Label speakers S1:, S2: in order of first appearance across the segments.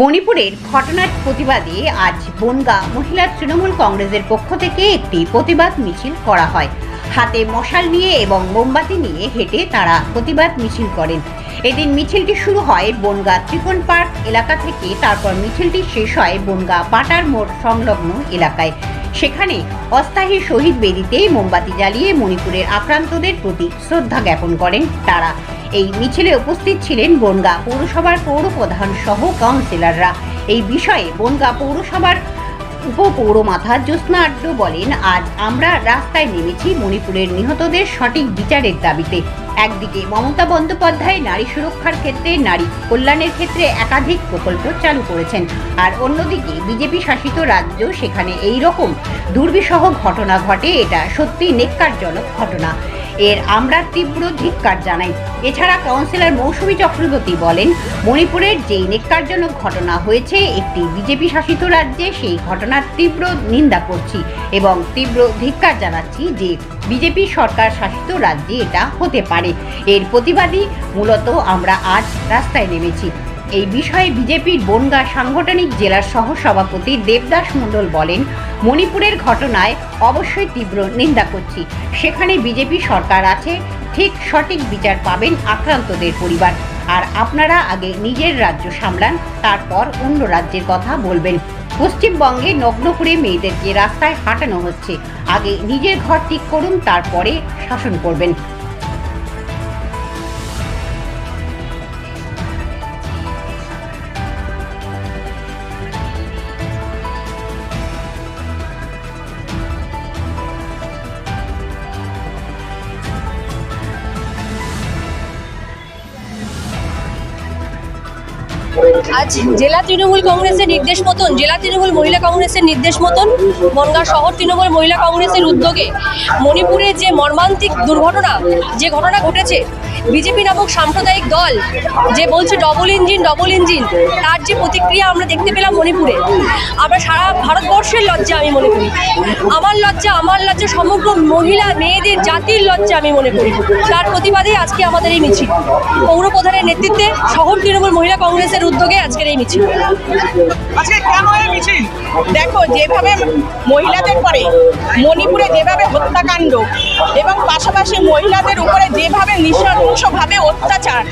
S1: মণিপুরের ঘটনার প্রতিবাদে আজ বনগা মহিলা তৃণমূল কংগ্রেসের পক্ষ থেকে একটি প্রতিবাদ মিছিল করা হয়। হাতে মশাল নিয়ে এবং মোমবাতি নিয়ে হেঁটে তারা প্রতিবাদ মিছিল করেন। এদিন মিছিলটি শুরু হয় বনগা ত্রিকোণ পার্ক এলাকা থেকে, তারপর মিছিলটি শেষ হয় বনগা বাটার মোড় সংলগ্ন এলাকায়। সেখানে অস্থায়ী শহীদ বেদিতে মোমবাতি জ্বালিয়ে মণিপুরের আক্রান্তদের প্রতি শ্রদ্ধা জ্ঞাপন করেন তারা। এই মিছিলে উপস্থিত ছিলেন বনগা পৌরসভার পৌরপ্রধান সহ কাউন্সিলররা। এই বিষয়ে বনগা পৌরসভার উপপৌরমাথা জ্যোৎস্না আড্ড বলেন, আজ আমরা রাস্তায় নেমেছি মণিপুরের নিহতদের সঠিক বিচারের দাবিতে। একদিকে মমতা বন্দ্যোপাধ্যায় নারী সুরক্ষার ক্ষেত্রে নারী কল্যাণের ক্ষেত্রে একাধিক প্রকল্প চালু করেছেন, আর অন্যদিকে বিজেপি শাসিত রাজ্য সেখানে এই রকম দুর্বিষহ ঘটনা ঘটে, এটা সত্যি নেককারজনক ঘটনা। এর আমরা তীব্র ধিক্কার জানাই। এছাড়া কাউন্সিলর মৌসুমী চক্রবর্তী বলেন, মণিপুরের যেই নেককারজনক ঘটনা হয়েছে, একটি বিজেপি শাসিত রাজ্যে সেই ঘটনার তীব্র নিন্দা করছি এবং তীব্র ধিক্কার জানাচ্ছি যে বিজেপি সরকার শাসিত রাজ্যে এটা হতে পারে। এর প্রতিবাদী মূলত আমরা আজ রাস্তায় নেমেছি। এই বিষয়ে বিজেপির বনগা সাংগঠনিক জেলার সহ সভাপতি দেবদাস মণ্ডল বলেন, মণিপুরের ঘটনায় অবশ্যই তীব্র নিন্দা করছি। সেখানে বিজেপি সরকার আছে, ঠিক সঠিক বিচার পাবেন আক্রান্তদের পরিবার। আর আপনারা আগে নিজের রাজ্য সামলান, তারপর অন্য রাজ্যের কথা বলবেন। পশ্চিমবঙ্গে নগ্ন করে মেয়েদেরকে রাস্তায় হাঁটানো হচ্ছে। আগে নিজের ঘর ঠিক করুন, তারপরে শাসন করবেন।
S2: আজ জেলা তৃণমূল কংগ্রেসের নির্দেশ মতন, জেলা তৃণমূল মহিলা কংগ্রেসের নির্দেশ মতন বনগাঁ শহর তৃণমূল মহিলা কংগ্রেসের উদ্যোগে মণিপুরে যে মর্মান্তিক দুর্ঘটনা, যে ঘটনা ঘটেছে বিজেপি নামক সাম্প্রদায়িক দল যে বলছে ডবল ইঞ্জিন ডবল ইঞ্জিন তার যে প্রতিক্রিয়া আমরা দেখতে পেলাম মণিপুরে। আমরা সারা ভারতবর্ষের লজ্জা আমি মনে করি। আমার লজ্জা আমার লজ্জা সমগ্র মহিলা, মেয়েদের জাতির লজ্জা আমি মনে করি। তার প্রতিবাদে আজকে আমাদের এই মিছিল। পৌর প্রধানের নেতৃত্বে শহর তৃণমূল মহিলা কংগ্রেসের উদ্যোগে আজকের এই মিছিল।
S3: এই মিছিল? দেখো, যেভাবে মহিলাদের পরে মণিপুরে যেভাবে হত্যাকাণ্ড এবং পাশাপাশি মহিলাদের উপরে যেভাবে নৃশংসভাবে অত্যাচার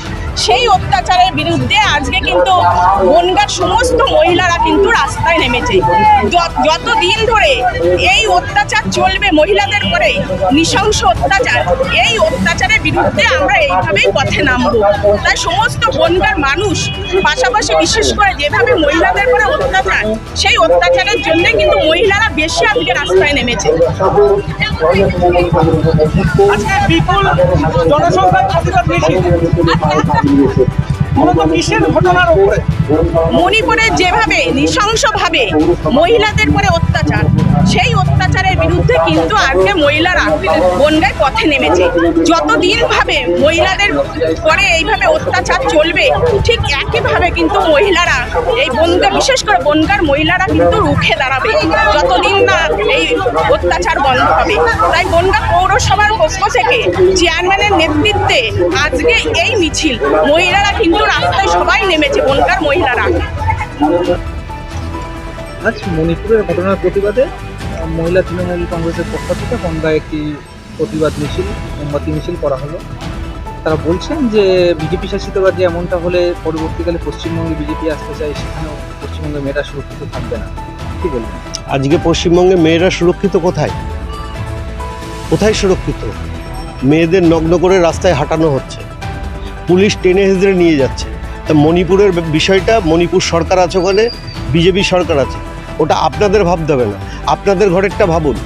S3: সেই অত্যাচারের বিরুদ্ধে আজকে কিন্তু বনগার সমস্ত মহিলারা কিন্তু রাস্তায় নেমেছে। যত যতদিন ধরে এই অত্যাচার চলবে মহিলাদের পরে নৃশংস অত্যাচার এই অত্যাচারের বিরুদ্ধে আমরা এইভাবেই পথে নামবো। তাই সমস্ত বনগার মানুষ পাশাপাশি বিশেষ করে যেভাবে মহিলাদের পরে অত্যাচার সেই অত্যাচারের জন্য কিন্তু মহিলারা বেশি আজকে রাস্তায় নেমেছে।
S4: আজকে বিপুল জনসংখ্যার প্রতিবাদ মিছিল মূলত কিসের ঘটনার উপরে।
S3: মণিপুরে যেভাবে নৃশংসভাবে মহিলাদের পরে অত্যাচার, সেই অত্যাচারের বিরুদ্ধে কিন্তু আজকে মহিলারা বনগায় পথে নেমেছে। যতদিন ভাবে মহিলাদের পরে এইভাবে অত্যাচার চলবে, ঠিক একইভাবে কিন্তু মহিলারা এই বনগা, বিশেষ করে বনগার মহিলারা কিন্তু রুখে দাঁড়াবে। যতদিন না এই অত্যাচার বন্ধ হবে। তাই বনগা পৌরসভার পক্ষ থেকে চেয়ারম্যানের নেতৃত্বে আজকে এই মিছিল, মহিলারা কিন্তু রাস্তায় সবাই নেমেছে বনগার মহিলারা।
S4: আজ মণিপুরের ঘটনার প্রতিবাদে মহিলা তৃণমূল কংগ্রেসের পক্ষ থেকে বনগায় একটি প্রতিবাদ মিছিল মোমবাতি মিছিল করা হলো। তারা বলছেন যে বিজেপি শাসিত রাজ্যে এমনটা হলে পরবর্তীকালে পশ্চিমবঙ্গে বিজেপি আসতে চায় সেখানেও পশ্চিমবঙ্গে মেয়েরা সুরক্ষিত থাকবে না। কি বলবেন?
S5: আজকে পশ্চিমবঙ্গে মেয়েরা সুরক্ষিত কোথায়? কোথায় সুরক্ষিত? মেয়েদের নগ্ন করে রাস্তায় হাঁটানো হচ্ছে। পুলিশ টেনে হেঁচড়ে নিয়ে যাচ্ছে। তা মণিপুরের বিষয়টা, মণিপুর সরকার আছে ওখানে বিজেপি সরকার আছে, ওটা আপনাদের ভাবতে হবে না। আপনাদের ঘরেরটা ভাবুন।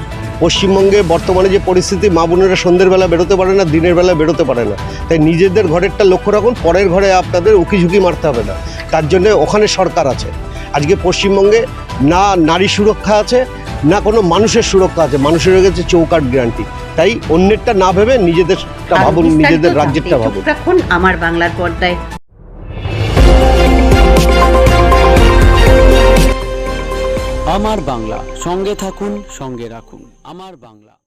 S5: পশ্চিমবঙ্গে বর্তমানে যে পরিস্থিতি, মা বোনেরা সন্ধ্যেরবেলা বেরোতে পারে না, দিনের বেলা বেরোতে পারে না। তাই নিজেদের ঘরেরটা লক্ষ্য রাখুন, পরের ঘরে আপনাদের উকি ঝুঁকি মারতে হবে না। তার জন্য ওখানে সরকার আছে। আজকে পশ্চিমবঙ্গে না, নারী সুরক্ষা আছে না কোনো মানুষের সুরক্ষা আছে মানুষের হয়ে গেছে চৌকাট গ্যারান্টি তাই অন্যেরটা না ভেবে নিজেদেরটা ভাবুন নিজেদের রাজ্যেরটা ভাবুন।
S1: এখন আমার বাংলার পর্দায়।
S6: আমার বাংলা সঙ্গে থাকুন সঙ্গে রাখুন। আমার বাংলা।